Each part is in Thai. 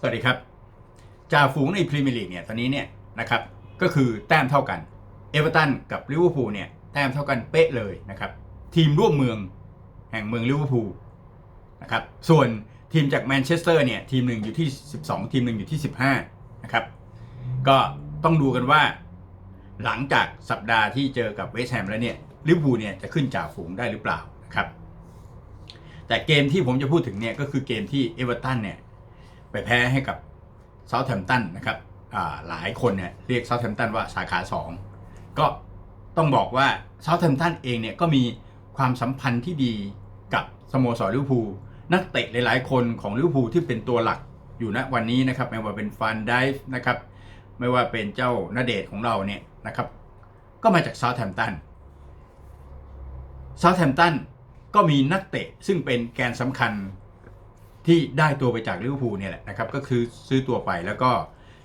สวัสดีครับจ่าฝูงในพรีเมียร์ลีกเนี่ยตอนนี้เนี่ยนะครับก็คือแต้มเท่ากันเอเวอร์ตันกับลิเวอร์พูลเนี่ยแต้มเท่ากันเป๊ะเลยนะครับทีมร่วมเมืองแห่งเมืองลิเวอร์พูลนะครับส่วนทีมจากแมนเชสเตอร์เนี่ยทีมหนึ่งอยู่ที่ 12 ทีมหนึ่งอยู่ที่ 15นะครับก็ต้องดูกันว่า หลังจากสัปดาห์ที่เจอกับเวสต์แฮมแล้วเนี่ยลิเวอร์พูลเนี่ยจะขึ้นจ่าฝูงได้หรือเปล่านะครับแต่เกมที่ผมจะพูดถึงเนี่ยก็คือเกมที่เอเวอร์ตันเนี่ย ไปแพ้ให้กับเซาท์แ m ม t ตันนะครับหลายคนเนี่ยเรียกเซาท์แ m ม t ตันว่าสาขา 2 ก็ต้องบอกว่าเซาท์แ m ม t ตันเองเนี่ยก็มีความสัมพันธ์ที่ดีกับสโมสรลิเวอร์พูลนักเตะหลายๆ คนของลิเวอร์พูลที่เป็นตัวหลักอยู่ณวันนี้นะครับไม่ว่าเป็นฟันไดฟ์นะครับไม่ว่าเป็นเจ้านาเดชของเราเนี่ยนะครับก็มาจากเซาท์แ m ม t ตันเซาท์แ m ม t ตันก็มีนักเตะซึ่งเป็นแกนสำคัญ ที่ได้ตัวไปจากลิเวอร์พูลเนี่ยแหละนะครับก็คือซื้อตัวไปแล้วก็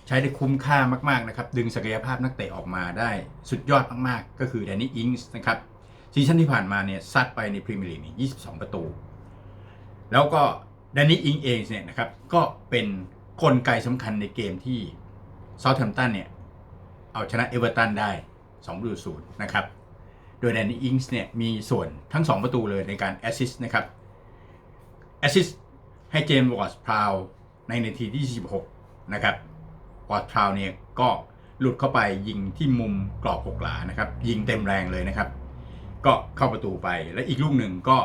ใช้ได้คุ้มค่ามากๆนะครับดึงศักยภาพนักเตะออกมาได้สุดยอดมากๆ ก็คือแดนนี่อิงส์นะครับซีซั่นที่ผ่านมาเนี่ยซัดไปในพรีเมียร์ลีกนี่22 ประตู แล้วก็แดนนี่อิงเองเนี่ยนะครับก็เป็นกลไกสำคัญในเกมที่เซาท์แ m ม t ตันเนี่ยเอาชนะเอเวอร์ตันได้2ประตูศูนย์นะครับโดยแดนนี่อิงส์เนี่ยมีส่วนทั้ง 2 ประตูเลยในการแอสซิสต์นะครับแอสซิสต์ ให้เจมส์วอร์พราวในนาทีที่ 26 นะครับวอร์พราวเนี่ยก็หลุดเข้าไปยิงที่มุมกรอบหกหลานะครับ ยิงเต็มแรงเลยนะครับ ก็เข้าประตูไปและอีกลูกหนึ่งก็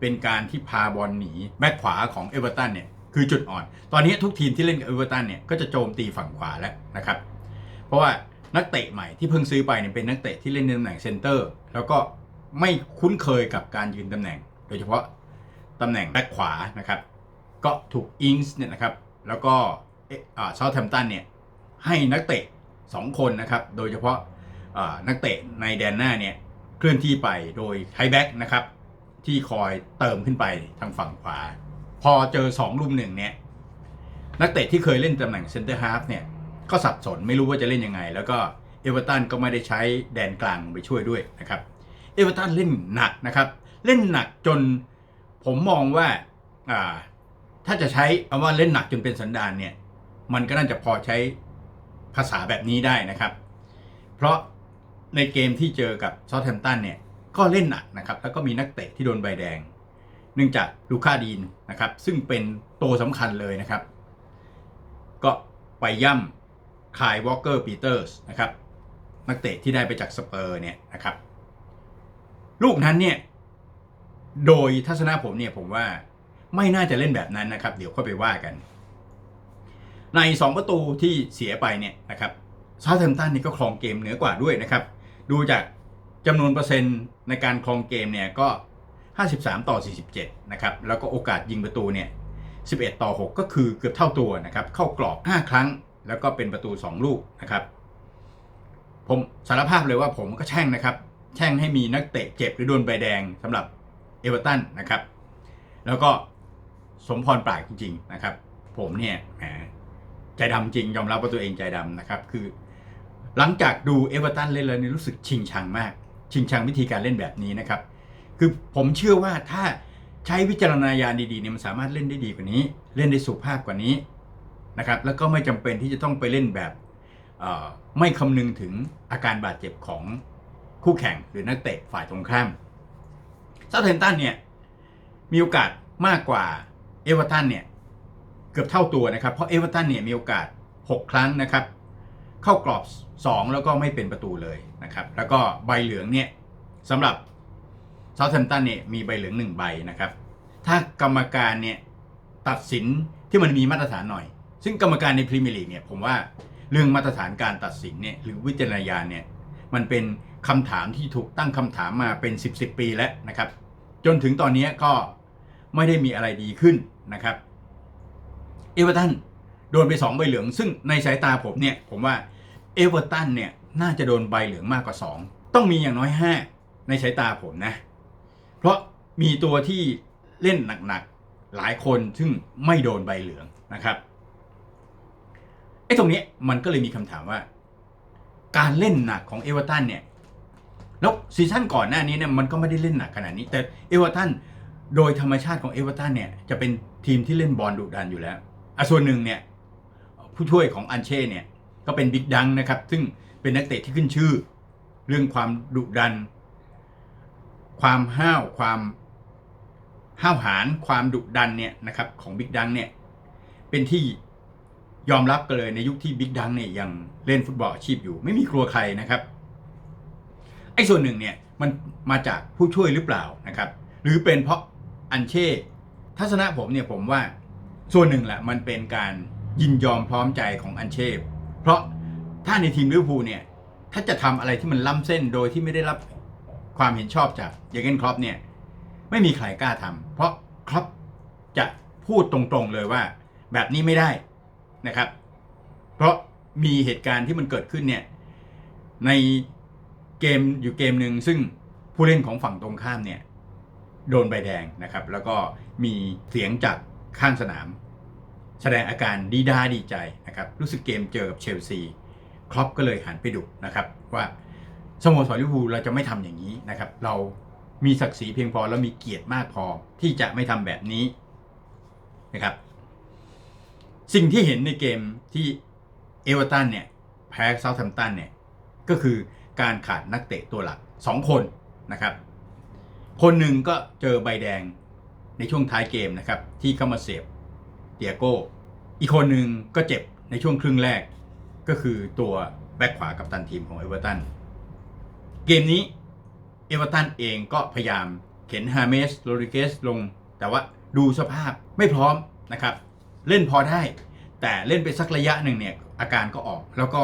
เป็นการที่พาบอลหนีแบ็คขวาของเอเวอร์ตันเนี่ยคือจุดอ่อน ตอนนี้ทุกทีมที่เล่นกับเอเวอร์ตันเนี่ยก็จะโจมตีฝั่งขวาแล้วนะครับ เพราะว่านักเตะใหม่ที่เพิ่งซื้อไปเนี่ยเป็นนักเตะที่เล่นในตำแหน่งเซนเตอร์ แล้วก็ไม่คุ้นเคยกับการยืนตำแหน่ง โดยเฉพาะตำแหน่งแบ็คขวานะครับ ก็ถูกอิงส์เนี่ยนะครับแล้วก็เซาท์แ m มตันเนี่ยให้นักเตะ 2 คนนะครับ โดยเฉพาะนักเตะในแดนหน้าเนี่ยเคลื่อนที่ไปโดยไฮแบ็กนะครับ ที่คอยเติมขึ้นไปทางฝั่งขวา พอเจอ 2 ลุมหนึ่งเนี่ยนักเตะที่เคยเล่นตำแหน่งเซนเตอร์ฮาฟเนี่ยก็สับสนไม่รู้ว่าจะเล่นยังไง แล้วก็เอเวอร์ตันก็ไม่ได้ใช้แดนกลางไปช่วยด้วยนะครับเอเวอร์ตันเล่นหนักนะครับ เล่นหนักจนผมมองว่า ถ้าจะใช้คำว่าเล่นหนักจนเป็นสันดานเนี่ย มันก็น่าจะพอใช้ภาษาแบบนี้ได้นะครับ เพราะในเกมที่เจอกับซอ u แ h มตันเนี่ย ก็เล่นหนักนะครับ แล้วก็มีนักเตะที่โดนใบแดง เนื่องจากลูค่าดีนนะครับ ซึ่งเป็นตัวสำคัญเลยนะครับ ก็ไปย่ำคายวอลเกอร์ปีเตอร์สนะครับ นักเตะที่ได้ไปจากสเปอร์เนี่ยนะครับ ลูกนั้นเนี่ย โดยทัศนะผมเนี่ยผมว่า ไม่น่าจะเล่นแบบนั้นนะครับ เดี๋ยวค่อยไปว่ากัน ใน 2 ประตูที่เสียไปเนี่ยนะครับซาเทมตันนี่ก็ครองเกมเหนือกว่าด้วยนะครับ ดูจากจำนวนเปอร์เซ็นต์ในการครองเกมเนี่ยก็ 53 ต่อ 47 นะครับ แล้วก็โอกาสยิงประตูเนี่ย 11 ต่อ 6 ก็คือเกือบเท่าตัวนะครับ เข้ากรอบ 5 ครั้ง แล้วก็เป็นประตู 2 ลูกนะครับ ผมสารภาพเลยว่าผมก็แช่งนะครับ แช่งให้มีนักเตะเจ็บหรือโดนใบแดงสำหรับเอเวอร์ตันนะครับ แล้วก็ สมพรปรากจริงๆนะครับ ผมเนี่ยแหมใจดำจริงยอมรับว่าตัวเองใจดำนะครับ คือ หลังจากดูเอเวอร์ตันเล่นแล้วนี่รู้สึกชิงชังมาก ชิงชังวิธีการเล่นแบบนี้นะครับ คือผมเชื่อว่าถ้าใช้วิจารณญาณดีๆเนี่ยมันสามารถเล่นได้ดีกว่านี้ เล่นได้สุภาพกว่านี้นะครับ แล้วก็ไม่จำเป็นที่จะต้องไปเล่นแบบไม่คำนึงถึงอาการบาดเจ็บของคู่แข่งหรือนักเตะฝ่ายตรงข้ามเซาเท์แ m ม t ตันเนี่ยมีโอกาสมากกว่า เอเวอร์ตันเนี่ยเกือบเท่าตัวนะครับ เพราะเอเวอร์ตันเนี่ยมีโอกาส 6 ครั้งนะครับ เข้ากรอบ 2 แล้วก็ไม่เป็นประตูเลยนะครับ แล้วก็ใบเหลืองเนี่ยสำหรับเซาท์แ m ม t ตันเนี่ยมีใบเหลือง 1 ใบนะครับ ถ้ากรรมการเนี่ยตัดสินที่มันมีมาตรฐานหน่อย ซึ่งกรรมการในพรีเมียร์ลีกเนี่ยผมว่าเรื่องมาตรฐานการตัดสินเนี่ยหรือวิจารณญาณเนี่ยมันเป็นคำถามที่ถูกตั้งคำถามมาเป็น 10บสปีแล้วนะครับ จนถึงตอนนี้ก็ ไม่ได้มีอะไรดีขึ้นนะครับเอเวอร์ตันโดนไป 2 ใบเหลือง ซึ่งในสายตาผมเนี่ยผมว่าเอเวอร์ตันเนี่ยน่าจะโดนใบเหลืองมากกว่า 2 ต้องมีอย่างน้อย 5 ในสายตาผมนะ เพราะมีตัวที่เล่นหนักๆ หลายคนซึ่งไม่โดนใบเหลืองนะครับไอ้ตรงนี้มันก็เลยมีคำถามว่า การเล่นหนักของเอเวอร์ตันเนี่ยแล้วซีซั่นก่อนหน้านี้เนี่ยมันก็ไม่ได้เล่นหนักขนาดนี้ แต่เอเวอร์ตัน โดยธรรมชาติของเอเวอร์ตันเนี่ยจะเป็นทีมที่เล่นบอลดุดันอยู่แล้วอะส่วนหนึ่งเนี่ยผู้ช่วยของอันเช่เนี่ยก็เป็นบิ๊กดังนะครับ ซึ่งเป็นนักเตะที่ขึ้นชื่อ เรื่องความดุดัน ความห้าวความห้าวหาญความดุดันเนี่ยนะครับของบิ๊กดังเนี่ยเป็นที่ยอมรับกันเลยในยุคที่บิ๊กดังเนี่ยยังเล่นฟุตบอลอาชีพอยู่ ไม่มีครัวใครนะครับไอ้ส่วนหนึ่งเนี่ยมันมาจากผู้ช่วยหรือเปล่านะครับ หรือเป็นเพราะ อันเช่ ทัศนะผมเนี่ยผมว่าส่วนหนึ่งแหละมันเป็นการยินยอมพร้อมใจของอันเช่ เพราะถ้าในทีมลิเวอร์พูลเนี่ย ถ้าจะทำอะไรที่มันล้ำเส้นโดยที่ไม่ได้รับความเห็นชอบจากเยเกนครอปเนี่ยไม่มีใครกล้าทำเพราะครอปจะพูดตรงๆเลยว่า แบบนี้ไม่ได้นะครับ เพราะมีเหตุการณ์ที่มันเกิดขึ้นเนี่ยในเกมอยู่เกมหนึ่งซึ่งผู้เล่นของฝั่งตรงข้ามเนี่ย โดนใบแดงนะครับ แล้วก็มีเสียงจากข้างสนาม แสดงอาการดีด้าดีใจนะครับ รู้สึกเกมเจอกับเชลซีครอปก็เลยหันไปดุนะครับว่าสโมสรลิเวอร์พูลเราจะไม่ทำอย่างนี้นะครับ เรามีศักดิ์ศรีเพียงพอแล้วมีเกียรติมากพอที่จะไม่ทำแบบนี้นะครับ สิ่งที่เห็นในเกมที่เอเวอร์ตันเนี่ยแพ้เซาท์แฮมป์ตันเนี่ยก็คือการขาดนักเตะตัวหลัก 2 คนนะครับ คนหนึ่งก็เจอใบแดงในช่วงท้ายเกมนะครับ ที่เข้ามาเสียบเตียโก้ อีกคนหนึ่งก็เจ็บในช่วงครึ่งแรก ก็คือตัวแบ็คขวากับตันทีมของเอเวอร์ตัน เกมนี้เอเวอร์ตันเองก็พยายามเข็นฮาเมสโรดริเกสลง แต่ว่าดูสภาพไม่พร้อมนะครับ เล่นพอได้ แต่เล่นไปสักระยะหนึ่งเนี่ยอาการก็ออก แล้วก็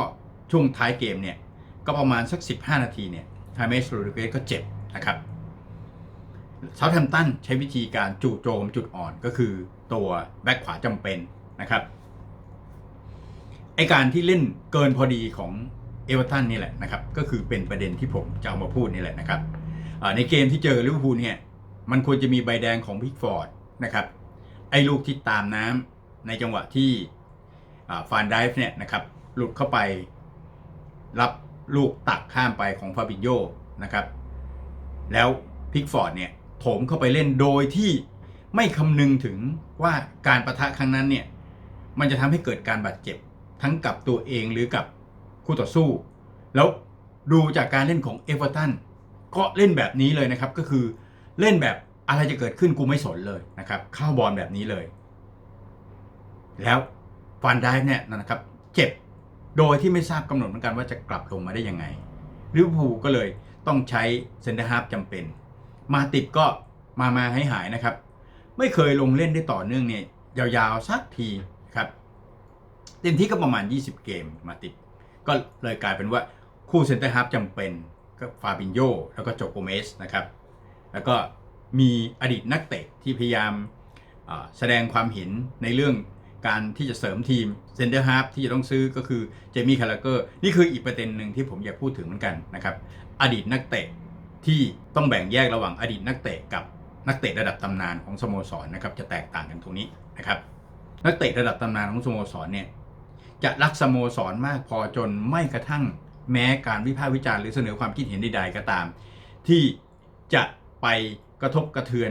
ช่วงท้ายเกมเนี่ยก็ประมาณสัก 15 นาทีเนี่ยฮาเมสโรดริเกสก็เจ็บนะครับ เซาท์แฮมป์ตันใช้วิธีการจู่โจมจุดอ่อนก็คือตัวแบ็คขวาจำเป็นนะครับไอการที่เล่นเกินพอดีของเอเวอร์ตันนี่แหละนะครับ ก็คือเป็นประเด็นที่ผมจะเอามาพูดนี่แหละนะครับในเกมที่เจอลิเวอร์พูลเนี่ยมันควรจะมีใบแดงของพิกฟอร์ดนะครับไอ้ลูกที่ตามน้ำในจังหวะที่ฟานไดฟ์เนี่ยนะครับหลุดเข้าไปรับลูกตักข้ามไปของฟาบิโยนะครับ แล้วพิกฟอร์ดเนี่ย โถมเข้าไปเล่นโดยที่ไม่คำนึงถึงว่าการประทะครั้งนั้นเนี่ยมันจะทำให้เกิดการบาดเจ็บทั้งกับตัวเองหรือกับคู่ต่อสู้ แล้วดูจากการเล่นของเอเวอร์ตันก็เล่นแบบนี้เลยนะครับก็คือเล่นแบบอะไรจะเกิดขึ้นกูไม่สนเลยนะครับเข้าบอลแบบนี้เลย แล้วฟานได้เนี่ยนะครับ เจ็บโดยที่ไม่ทราบกำหนดเหมือนกันว่าจะกลับลงมาได้ยังไงลิเวอร์พูลก็เลยต้องใช้เซนเตอร์ฮาร์ฟจำเป็น มาติดก็มามาให้หายนะครับ ไม่เคยลงเล่นได้ต่อเนื่องเนี่ยยาวๆสักทีครับเต็มที่ก็ประมาณ 20 เกมมาติด ก็เลยกลายเป็นว่าคู่เซนเตอร์ฮาร์ฟจำเป็นก็ฟาบินโยแล้วก็โจโกเมสนะครับแล้วก็มีอดีตนักเตะที่พยายามแสดงความเห็นในเรื่องการที่จะเสริมทีมเซนเตอร์ฮาร์ฟที่จะต้องซื้อก็คือเจมี่คาราเกอร์นี่คืออีกประเด็นหนึ่งที่ผมอยากพูดถึงเหมือนกันนะครับ อดีตนักเตะ ที่ต้องแบ่งแยกระหว่างอดีตนักเตะกับนักเตะระดับตำนานของสโมสรนะครับจะแตกต่างกันตรงนี้นะครับ นักเตะระดับตำนานของสโมสรเนี่ยจะรักสโมสรมากพอจนไม่กระทั่งแม้การวิพากษ์วิจารณ์หรือเสนอความคิดเห็นใดๆก็ตาม ที่จะไปกระทบกระเทือน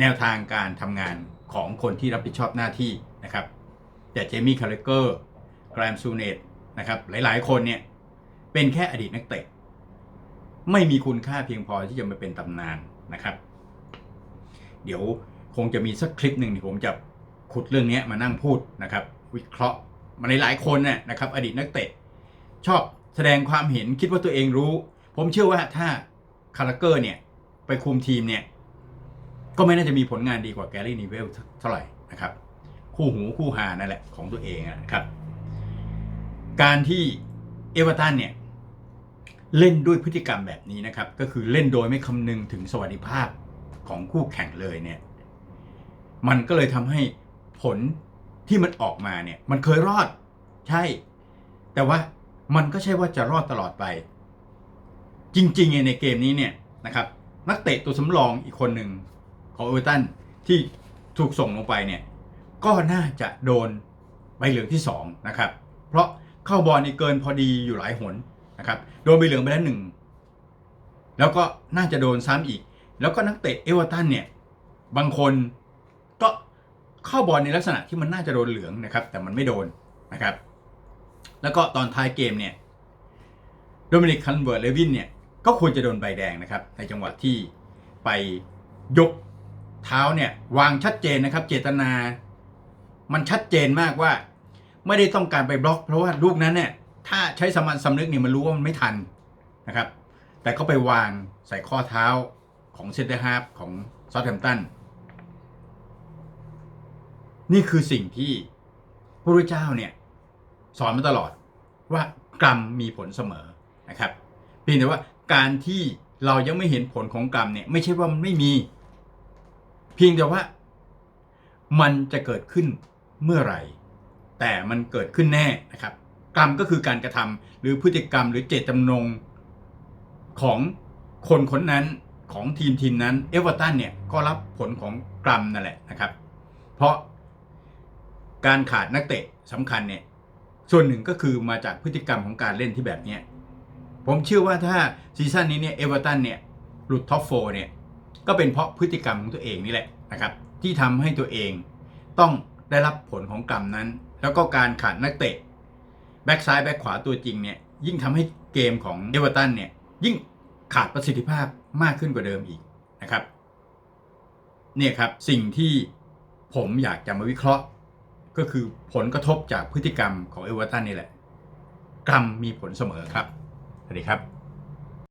แนวทางการทำงานของคนที่รับผิดชอบหน้าที่นะครับแต่เจมี่คาร์เกอร์แกรมซูเนตนะครับหลายๆ คนเนี่ยเป็นแค่อดีตนักเตะ ไม่มีคุณค่าเพียงพอที่จะมาเป็นตำนานนะครับ เดี๋ยวคงจะมีสักคลิปหนึ่งที่ผมจะขุดเรื่องนี้มานั่งพูดนะครับ วิเคราะห์มาหลายๆคนเนี่ยนะครับ อดีตนักเตะชอบแสดงความเห็นคิดว่าตัวเองรู้ ผมเชื่อว่าถ้าคาร์เกอร์เนี่ยไปคุมทีมเนี่ยก็ไม่น่าจะมีผลงานดีกว่าแกรี่นีเวลเท่าไหร่นะครับ คู่หูคู่หานั่นแหละของตัวเองนะครับ การที่เอเวอร์ตันเนี่ย เล่นด้วยพฤติกรรมแบบนี้นะครับ ก็คือเล่นโดยไม่คำนึงถึงสวัสดิภาพของคู่แข่งเลยเนี่ย มันก็เลยทำให้ผลที่มันออกมาเนี่ย มันเคยรอดใช่ แต่ว่ามันก็ใช่ว่าจะรอดตลอดไป จริงๆในเกมนี้เนี่ยนะครับ นักเตะตัวสำรองอีกคนหนึ่งของเอเวอร์ตันที่ถูกส่งลงไปเนี่ย ก็น่าจะโดนใบเหลืองที่2นะครับ เพราะเข้าบอลนี่เกินพอดีอยู่หลายหน นะครับโดนใบเหลืองไปแล้วหนึ่งแล้วก็น่าจะโดนซ้ำอีก แล้วก็นักเตะเอเวอร์ตันเนี่ยบางคนก็เข้าบอลในลักษณะที่มันน่าจะโดนเหลืองนะครับ แต่มันไม่โดนนะครับ แล้วก็ตอนท้ายเกมเนี่ยโดมินิกคันเวิร์ดเลวินเนี่ยก็ควรจะโดนใบแดงนะครับ ในจังหวะที่ไปยกเท้าเนี่ยวางชัดเจนนะครับ เจตนา มันชัดเจนมากว่า ไม่ได้ต้องการไปบล็อก เพราะว่าลูกนั้นเนี่ย ถ้าใช้สมัญสำนึกเนี่ยมันรู้ว่ามันไม่ทันนะครับ แต่เขาไปวางใส่ข้อเท้าของเซนเตอร์ฮาร์ฟของซอ t แ a มตันนี่คือสิ่งที่พระพุทธเจ้าเนี่ยสอนมาตลอดว่ากรรมมีผลเสมอนะครับเพียงแต่ว่าการที่เรายังไม่เห็นผลของกรรมเนี่ยไม่ใช่ว่ามันไม่มี เพียงแต่ว่ามันจะเกิดขึ้นเมื่อไหร่ แต่มันเกิดขึ้นแน่นะครับ กรรมก็คือการกระทำหรือพฤติกรรมหรือเจตจำนงของคนคนนั้นของทีมทีมนั้นเอเวอร์ตันเนี่ยก็รับผลของกรรมนั่นแหละนะครับ เพราะการขาดนักเตะสำคัญเนี่ยส่วนหนึ่งก็คือมาจากพฤติกรรมของการเล่นที่แบบนี้ผมเชื่อว่าถ้าซีซั่นนี้เนี่ยเอเวอร์ตันเนี่ยหลุดท็อปโฟเนี่ยก็เป็นเพราะพฤติกรรมของตัวเองนี่แหละนะครับ ที่ทำให้ตัวเองต้องได้รับผลของกรรมนั้น แล้วก็การขาดนักเตะ แบ็กซ้ายแบ็กขวาตัวจริงเนี่ยยิ่งทำให้เกมของเอเวอร์ตันเนี่ยยิ่งขาดประสิทธิภาพมากขึ้นกว่าเดิมอีกนะครับเนี่ยครับสิ่งที่ผมอยากจะมาวิเคราะห์ ก็คือผลกระทบจากพฤติกรรมของเอเวอร์ตันนี่แหละ กรรมมีผลเสมอครับสวัสดีครับ